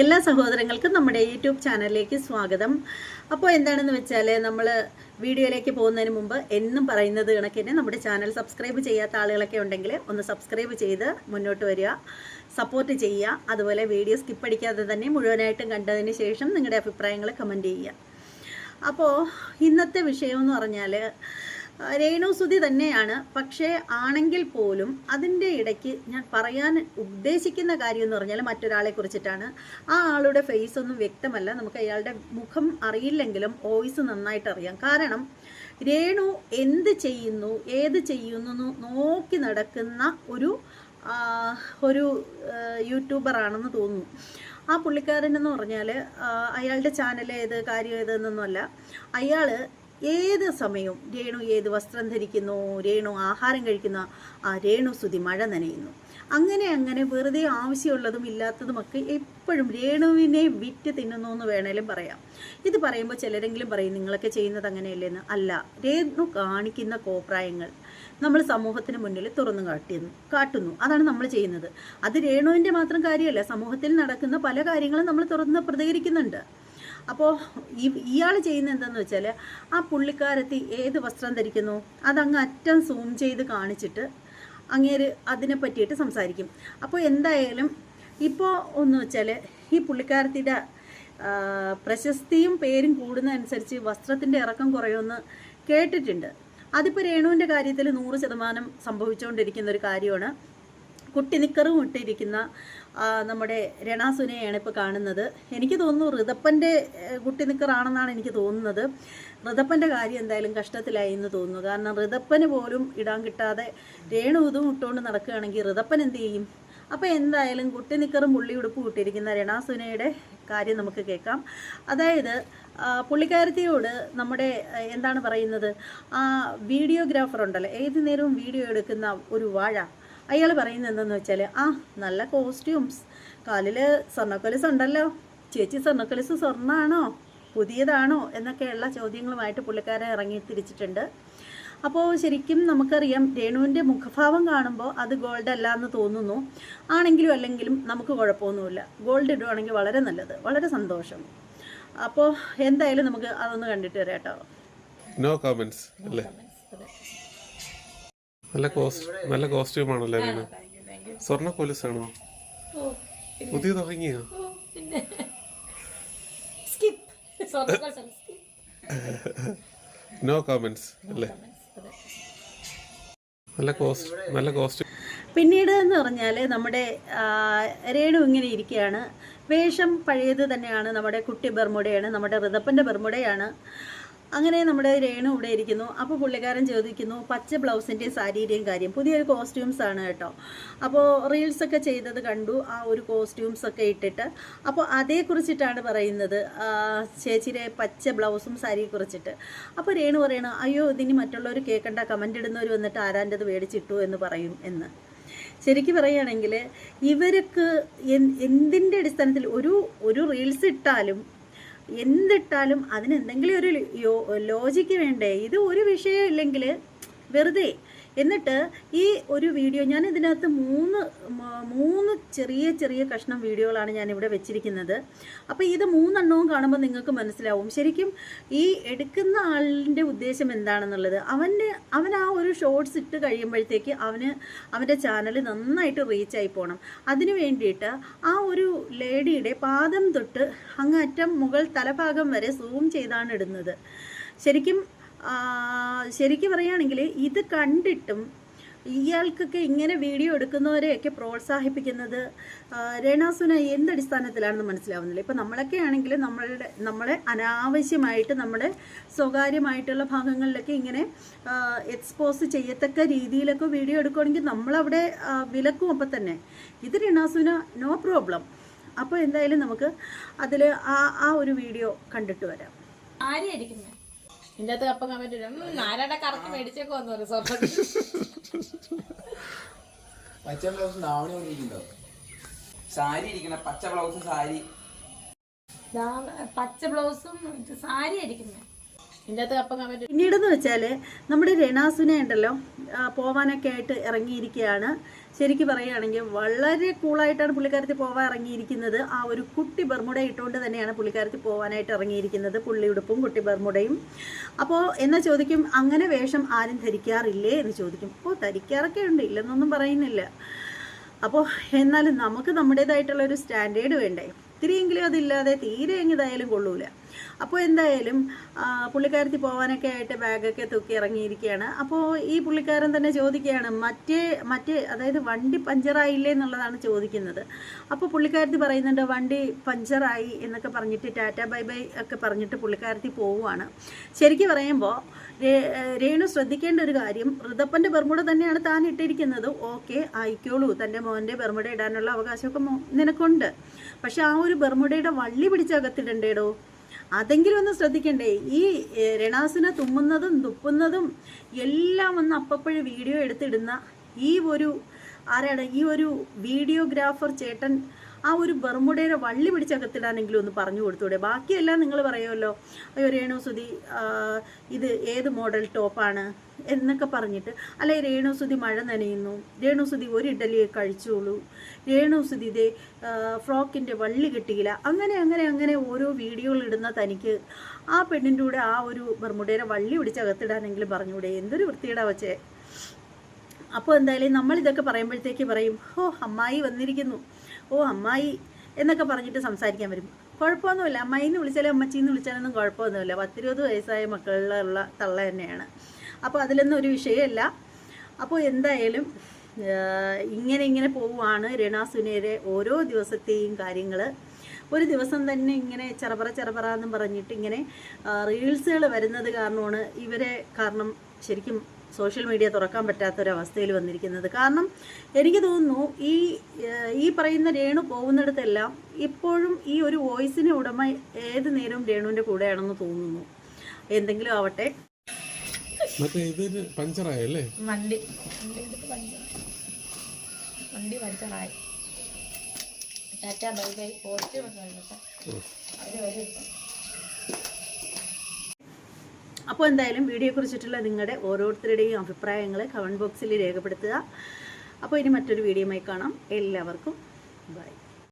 എല്ലാ സഹോദരങ്ങൾക്കും നമ്മുടെ യൂട്യൂബ് ചാനലിലേക്ക് സ്വാഗതം. അപ്പോൾ എന്താണെന്ന് വെച്ചാൽ നമ്മൾ വീഡിയോയിലേക്ക് പോകുന്നതിന് മുമ്പ് എന്നും പറയുന്നത് കണക്ക് തന്നെ നമ്മുടെ ചാനൽ സബ്സ്ക്രൈബ് ചെയ്യാത്ത ആളുകളൊക്കെ ഉണ്ടെങ്കിൽ ഒന്ന് സബ്സ്ക്രൈബ് ചെയ്ത് മുന്നോട്ട് വരിക സപ്പോർട്ട് ചെയ്യുക അതുപോലെ വീഡിയോ സ്കിപ്പ് അടിക്കാതെ തന്നെ മുഴുവനായിട്ടും കണ്ടതിന് ശേഷം നിങ്ങളുടെ അഭിപ്രായങ്ങൾ കമന്റ് ചെയ്യുക. അപ്പോൾ ഇന്നത്തെ വിഷയം എന്ന് പറഞ്ഞാൽ രേണുസുതി തന്നെയാണ്. പക്ഷേ ആണെങ്കിൽ പോലും അതിന്റെ ഇടയ്ക്ക് ഞാൻ പറയാൻ ഉദ്ദേശിക്കുന്ന കാര്യം എന്ന് പറഞ്ഞാൽ മറ്റൊരാളെ കുറിച്ചിട്ടാണ്. ആ ആളുടെ ഫേസ് ഒന്നും വ്യക്തമല്ല. നമുക്ക് അയാളുടെ മുഖം അറിയില്ലെങ്കിലും വോയിസ് നന്നായിട്ട് അറിയാം. കാരണം രേണു എന്ത് ചെയ്യുന്നു ഏത് ചെയ്യുന്നു നോക്കി നടക്കുന്ന ഒരു ഒരു യൂട്യൂബർ ആണെന്ന് തോന്നുന്നു. ആ പുള്ളിക്കാരൻ എന്ന് പറഞ്ഞാൽ അയാളുടെ ചാനൽ ഏത് കാര്യം ഏതെന്നൊന്നുമല്ല. അയാൾ ഏത് സമയവും രേണു ഏത് വസ്ത്രം ധരിക്കുന്നു രേണു ആഹാരം കഴിക്കുന്ന ആ രേണു സ്തുതി മഴ നനയുന്നു. അങ്ങനെ അങ്ങനെ വെറുതെ ആവശ്യമുള്ളതും ഇല്ലാത്തതുമൊക്കെ എപ്പോഴും രേണുവിനെ വിറ്റ് തിന്നുന്നു എന്ന് വേണേലും പറയാം. ഇത് പറയുമ്പോൾ ചിലരെങ്കിലും പറയും നിങ്ങളൊക്കെ ചെയ്യുന്നത് അങ്ങനെയല്ലേന്ന്. അല്ല രേണു കാണിക്കുന്ന കോപ്രായങ്ങൾ നമ്മൾ സമൂഹത്തിന് മുന്നിൽ തുറന്നു കാട്ടുന്നു കാട്ടുന്നു. അതാണ് നമ്മൾ ചെയ്യുന്നത്. അത് രേണുവിന്റെ മാത്രം കാര്യമല്ല സമൂഹത്തിൽ നടക്കുന്ന പല കാര്യങ്ങളും നമ്മൾ തുറന്ന് പ്രതികരിക്കുന്നുണ്ട്. അപ്പോൾ ഈ ഇയാൾ ചെയ്യുന്ന എന്താണെന്ന് വെച്ചാൽ ആ പുള്ളിക്കാരത്തി ഏത് വസ്ത്രം ധരിക്കുന്നു അതങ്ങ് അറ്റം സൂം ചെയ്ത് കാണിച്ചിട്ട് അങ്ങേര് അതിനെ പറ്റിയിട്ട് സംസാരിക്കും. അപ്പോൾ എന്തായാലും ഇപ്പോൾ ഒന്ന് വെച്ചാൽ ഈ പുള്ളിക്കാരത്തിയുടെ പ്രശസ്തിയും പേരും കൂടുന്നതനുസരിച്ച് വസ്ത്രത്തിന്റെ ഇറക്കം കുറയുമെന്ന് കേട്ടിട്ടുണ്ട്. അതിപ്പോൾ രേണുവിന്റെ കാര്യത്തിൽ നൂറ് ശതമാനം സംഭവിച്ചുകൊണ്ടിരിക്കുന്ന ഒരു കാര്യമാണ്. കുട്ടി നിക്കറും ഇട്ടിരിക്കുന്ന നമ്മുടെ രണാസുനെയാണ് ഇപ്പോൾ കാണുന്നത്. എനിക്ക് തോന്നുന്നു ഋതപ്പന്റെ കുട്ടി നിക്കറാണെന്നാണ് എനിക്ക് തോന്നുന്നത്. ഋതപ്പന്റെ കാര്യം എന്തായാലും കഷ്ടത്തിലായി എന്ന് തോന്നുന്നു. കാരണം ഋതപ്പന് പോലും ഇടാൻ കിട്ടാതെ രേണു ഇതും ഇട്ടുകൊണ്ട് നടക്കുകയാണെങ്കിൽ ഋതപ്പൻ എന്ത് ചെയ്യും? അപ്പോൾ എന്തായാലും കുട്ടി നിക്കറും പുള്ളിയുടുപ്പ് ഇട്ടിരിക്കുന്ന രണാസുനയുടെ കാര്യം നമുക്ക് കേൾക്കാം. അതായത് പുള്ളിക്കാരത്തിയോട് നമ്മുടെ എന്താണ് പറയുന്നത്? ആ വീഡിയോഗ്രാഫർ ഉണ്ടല്ലോ ഏത് നേരവും വീഡിയോ എടുക്കുന്ന ഒരു വാഴ. അയാൾ പറയുന്നത് എന്തെന്ന് വെച്ചാൽ ആ നല്ല കോസ്റ്റ്യൂംസ് കാലിൽ സ്വർണക്കൊലിസ് ഉണ്ടല്ലോ ചേച്ചി സ്വർണക്കൊലിസ് സ്വർണമാണോ പുതിയതാണോ? എന്നൊക്കെയുള്ള ചോദ്യങ്ങളുമായിട്ട് പുള്ളിക്കാരൻ ഇറങ്ങി തിരിച്ചിട്ടുണ്ട്. അപ്പോൾ ശരിക്കും നമുക്കറിയാം രേണുവിന്റെ മുഖഭാവം കാണുമ്പോൾ അത് ഗോൾഡ് അല്ല എന്ന് തോന്നുന്നു. ആണെങ്കിലും അല്ലെങ്കിലും നമുക്ക് കുഴപ്പമൊന്നുമില്ല. ഗോൾഡ് ഇടുവാണെങ്കിൽ വളരെ നല്ലത് വളരെ സന്തോഷം. അപ്പോൾ എന്തായാലും നമുക്ക് അതൊന്ന് കണ്ടിട്ട് വരാം കേട്ടോ. നോ കമന്റ്സ് അല്ലേ? നല്ല കോസ്റ്റ് നല്ല കോസ്റ്റ്യൂം ആണല്ലേ അതിന്? സ്വർണ കൊലുസാണോ പുതിയ തുടങ്ങിയോ? നോ കമന്റ്സ് അല്ലേ? നല്ല കോസ്റ്റ് നല്ല കോസ്റ്റ്യൂം പിന്നീട് എന്ന് പറഞ്ഞാൽ നമ്മുടെ രേണു ഇങ്ങനെ ഇരിക്കുകയാണ്. വേഷം പഴയത് തന്നെയാണ് നമ്മുടെ കുട്ടി ബർമുടയാണ് നമ്മുടെ ഋതപ്പന്റെ ബർമുടയാണ് അങ്ങനെ നമ്മുടെ രേണു ഇവിടെ ഇരിക്കുന്നു. അപ്പോൾ പുള്ളിക്കാരൻ ചോദിക്കുന്നു പച്ച ബ്ലൗസിന്റെയും സാരിയുടെയും കാര്യം. പുതിയൊരു കോസ്റ്റ്യൂംസ് ആണ് കേട്ടോ. അപ്പോൾ റീൽസ് ഒക്കെ ചെയ്തത് കണ്ടു ആ ഒരു കോസ്റ്റ്യൂംസ് ഒക്കെ ഇട്ടിട്ട്. അപ്പോൾ അതേക്കുറിച്ചിട്ടാണ് പറയുന്നത് ചേച്ചിയുടെ പച്ച ബ്ലൗസും സാരിയെ കുറിച്ചിട്ട്. അപ്പോൾ രേണു പറയണ അയ്യോ ഇതിന് മറ്റുള്ളവർ കേൾക്കണ്ട കമന്റ് ഇടുന്നവർ വന്നിട്ട് ആരാന്റെത് മേടിച്ചിട്ടു എന്ന് പറയും എന്ന്. ശരിക്കും പറയുകയാണെങ്കിൽ ഇവർക്ക് എന്തിന്റെ അടിസ്ഥാനത്തിൽ ഒരു ഒരു റീൽസ് ഇട്ടാലും എന്തിട്ടാലും അതിന് എന്തെങ്കിലും ഒരു ലോജിക്ക് വേണ്ടേ? ഇത് ഒരു വിഷയം ഇല്ലെങ്കിൽ വെറുതെ എന്നിട്ട് ഈ ഒരു വീഡിയോ ഞാൻ ഇതിനകത്ത് മൂന്ന് മൂന്ന് ചെറിയ ചെറിയ കഷ്ണം വീഡിയോകളാണ് ഞാൻ ഇവിടെ വെച്ചിരിക്കുന്നത്. അപ്പോൾ ഇത് മൂന്നെണ്ണവും കാണുമ്പോൾ നിങ്ങൾക്ക് മനസ്സിലാവും. ശരിക്കും ഈ എടുക്കുന്ന ആളിന്റെ ഉദ്ദേശം എന്താണെന്നുള്ളത്. അവന്റെ അവൻ ആ ഒരു ഷോർട്സ് ഇട്ട് കഴിയുമ്പോഴത്തേക്ക് അവന് അവന്റെ ചാനൽ നന്നായിട്ട് റീച്ചായി പോകണം അതിനു വേണ്ടിയിട്ട് ആ ഒരു ലേഡിയുടെ പാദം തൊട്ട് അങ്ങറ്റം മുകൾ തലഭാഗം വരെ സൂം ചെയ്താണ് ഇടുന്നത്. ശരിക്കും ശരിക്കും പറയുകയാണെങ്കിൽ ഇത് കണ്ടിട്ടും ഇയാൾക്കൊക്കെ ഇങ്ങനെ വീഡിയോ എടുക്കുന്നവരെയൊക്കെ പ്രോത്സാഹിപ്പിക്കുന്നത് രേണാസുന എന്തടിസ്ഥാനത്തിലാണെന്ന് മനസ്സിലാവുന്നില്ല. ഇപ്പം നമ്മളൊക്കെ ആണെങ്കിൽ നമ്മളുടെ നമ്മളെ അനാവശ്യമായിട്ട് നമ്മുടെ സ്വകാര്യമായിട്ടുള്ള ഭാഗങ്ങളിലൊക്കെ ഇങ്ങനെ എക്സ്പോസ് ചെയ്യത്തക്ക രീതിയിലൊക്കെ വീഡിയോ എടുക്കുകയാണെങ്കിൽ നമ്മളവിടെ വിലക്കും അപ്പം തന്നെ. ഇത് രേണാസുന നോ പ്രോബ്ലം അപ്പോൾ എന്തായാലും നമുക്ക് അതിൽ ആ ആ ഒരു വീഡിയോ കണ്ടിട്ട് വരാം. ആരെയായിരിക്കുന്നത് ഇതിന്റെ അകത്ത് അപ്പം കമന്റ് ഇടും. "ഉം, ആരാടെ കറക്റ്റ് മേടിച്ചേക്കോന്ന് പറയും പച്ച ബ്ലൗസ് കൊണ്ടിരിക്കുന്നുണ്ടോ? സാരി ഇരിക്കണ പച്ച ബ്ലൗസ് സാരി. പച്ച ബ്ലൗസും ഇത് സാരി ആയിരിക്കുന്നത് പിന്നീടെന്ന് വെച്ചാൽ നമ്മുടെ രണാസുനെ ഉണ്ടല്ലോ പോവാനൊക്കെ ആയിട്ട് ഇറങ്ങിയിരിക്കുകയാണ് ശരിക്കും പറയുകയാണെങ്കിൽ വളരെ കൂളായിട്ടാണ് പുള്ളിക്കാരത്തി പോവാൻ ഇറങ്ങിയിരിക്കുന്നത്. ആ ഒരു കുട്ടി ബർമുട ഇട്ടുകൊണ്ട് തന്നെയാണ് പുള്ളിക്കാരത്തി പോവാനായിട്ട് ഇറങ്ങിയിരിക്കുന്നത് പുള്ളിയുടുപ്പും കുട്ടി ബർമുടയും അപ്പോൾ എന്നാ ചോദിക്കും അങ്ങനെ വേഷം ആരും ധരിക്കാറില്ലേ? എന്ന് ചോദിക്കും. ഓ ധരിക്കാറൊക്കെ ഉണ്ട് ഇല്ലെന്നൊന്നും പറയുന്നില്ല. അപ്പോൾ എന്നാലും നമുക്ക് നമ്മുടേതായിട്ടുള്ള ഒരു സ്റ്റാൻഡേർഡ് വേണ്ടേ? ഇത്തിരിയെങ്കിലും അതില്ലാതെ തീരെ എങ്ങിതായാലും കൊള്ളൂല. അപ്പോൾ എന്തായാലും പുള്ളിക്കാരത്തി പോകാനൊക്കെ ആയിട്ട് ബാഗൊക്കെ തൂക്കി ഇറങ്ങിയിരിക്കുകയാണ്. അപ്പോൾ ഈ പുള്ളിക്കാരൻ തന്നെ ചോദിക്കുകയാണ് മറ്റേ മറ്റേ അതായത് വണ്ടി പഞ്ചറായില്ലേ എന്നുള്ളതാണ് ചോദിക്കുന്നത്. അപ്പോൾ പുള്ളിക്കാരത്തി പറയുന്നുണ്ട് വണ്ടി പഞ്ചറായി എന്നൊക്കെ പറഞ്ഞിട്ട് ടാറ്റ ബൈ ബൈ ഒക്കെ പറഞ്ഞിട്ട് പുള്ളിക്കാരത്തി പോവുകയാണ്. ശരിക്കും പറയുമ്പോൾ രേണു ശ്രദ്ധിക്കേണ്ട ഒരു കാര്യം ഋതപ്പന്റെ ബർമുട തന്നെയാണ് താൻ ഇട്ടിരിക്കുന്നത്. ഓക്കെ ആയിക്കോളൂ തന്റെ മോന്റെ ബർമുട ഇടാനുള്ള അവകാശമൊക്കെ നിനക്കുണ്ട്. പക്ഷെ ആ ഒരു ബർമുടയുടെ വള്ളി പിടിച്ചകത്തിടണ്ടേടോ അതെങ്കിലും ഒന്ന് ശ്രദ്ധിക്കണ്ടേ? ഈ രണാസിനെ തുമ്മുന്നതും തുപ്പുന്നതും എല്ലാം ഒന്ന് അപ്പപ്പോഴും വീഡിയോ എടുത്തിടുന്ന ഈ ഒരു ആരാണ്? ഈ ഒരു വീഡിയോഗ്രാഫർ ചേട്ടൻ ആ ഒരു ബർമുടയുടെ വള്ളി പിടിച്ചകത്തിടാനെങ്കിലും ഒന്ന് പറഞ്ഞു കൊടുത്തൂടെ? ബാക്കിയെല്ലാം നിങ്ങൾ പറയുമല്ലോ അയ്യോ രേണു സുധി ഇത് ഏത് മോഡൽ ടോപ്പാണ്? എന്നൊക്കെ പറഞ്ഞിട്ട് അല്ലെ രേണു സുധി മഴ നനയുന്നു രേണു സുധി ഒരു ഇഡലിയെ കഴിച്ചോളൂ രേണു സുധി ഇതേ ഫ്രോക്കിന്റെ വള്ളി കിട്ടിയില്ല. അങ്ങനെ അങ്ങനെ അങ്ങനെ ഓരോ വീഡിയോകൾ ഇടുന്ന തനിക്ക് ആ പെണ്ണിന്റെ കൂടെ ആ ഒരു ബർമുടയുടെ വള്ളി പിടിച്ചകത്തിടാനെങ്കിലും പറഞ്ഞുകൂടെ? എന്തൊരു വൃത്തിയുടെ വച്ചേ. അപ്പോൾ എന്തായാലും നമ്മളിതൊക്കെ പറയുമ്പോഴത്തേക്ക് പറയും ഓ അമ്മായി വന്നിരിക്കുന്നു. ഓ അമ്മായി എന്നൊക്കെ പറഞ്ഞിട്ട് സംസാരിക്കാൻ വരും. കുഴപ്പമൊന്നുമില്ല. അമ്മായി എന്ന് വിളിച്ചാലും അമ്മച്ചി എന്ന് വിളിച്ചാലൊന്നും കുഴപ്പമൊന്നുമില്ല. പത്തിരുപത് വയസ്സായ മക്കളിലുള്ള തള്ള തന്നെയാണ്. അപ്പോൾ അതിലൊന്നും ഒരു വിഷയമല്ല. അപ്പോൾ എന്തായാലും ഇങ്ങനെ ഇങ്ങനെ പോവുകയാണ് രണാ സുനേരെ ഓരോ ദിവസത്തെയും കാര്യങ്ങൾ ഒരു ദിവസം തന്നെ ഇങ്ങനെ ചെറപറ ചെറപറ എന്നും പറഞ്ഞിട്ട് ഇങ്ങനെ റീൽസുകൾ വരുന്നത് കാരണമാണ് ഇവരെ കാരണം ശരിക്കും സോഷ്യൽ മീഡിയ തുറക്കാൻ പറ്റാത്തൊരവസ്ഥയിൽ വന്നിരിക്കുന്നത്. കാരണം എനിക്ക് തോന്നുന്നു ഈ ഈ പറയുന്ന രേണു പോകുന്നിടത്തെല്ലാം ഇപ്പോഴും ഈ ഒരു വോയിസിന് ഉടമ ഏത് നേരവും രേണുവിന്റെ കൂടെയാണെന്ന് തോന്നുന്നു. എന്തെങ്കിലും ആവട്ടെ. മറ്റേ ഇതിന് പഞ്ചറായല്ലേ വണ്ടി. വണ്ടി പഞ്ചറായി. Tata bye bye. പോസ്റ്റ് അവർ വരും. അപ്പോൾ എന്തായാലും വീഡിയോയെക്കുറിച്ചിട്ടുള്ള നിങ്ങളുടെ ഓരോരുത്തരുടെയും അഭിപ്രായങ്ങൾ കമന്റ് ബോക്സിൽ രേഖപ്പെടുത്തുക. അപ്പോൾ ഇനി മറ്റൊരു വീഡിയോയുമായി കാണാം. എല്ലാവർക്കും ബൈ